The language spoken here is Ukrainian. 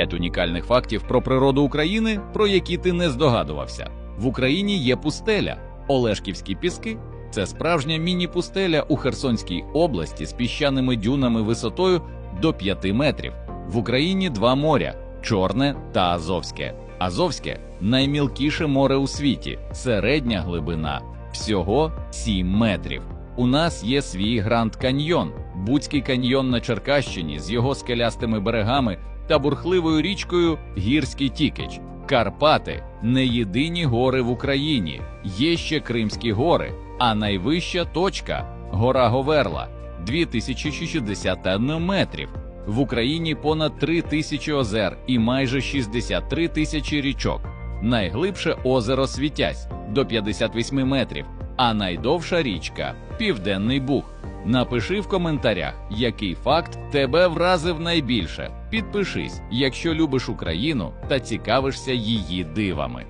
П'ять унікальних фактів про природу України, про які ти не здогадувався. В Україні є пустеля, Олешківські піски. Це справжня міні-пустеля у Херсонській області з піщаними дюнами висотою до 5 метрів. В Україні два моря Чорне та Азовське. Азовське наймілкіше море у світі, середня глибина всього 7 метрів. У нас є свій Гранд Каньйон, Буцький каньйон на Черкащині з його скелястими берегами та бурхливою річкою Гірський Тікич. Карпати не єдині гори в Україні, є ще Кримські гори, а найвища точка гора Говерла 2061 метрів. В Україні понад 3 тисячі озер і майже 63 тисячі річок. Найглибше озеро Світязь до 58 метрів, а найдовша річка Південний Буг. Напиши в коментарях, який факт тебе вразив найбільше. Підпишись, якщо любиш Україну та цікавишся її дивами.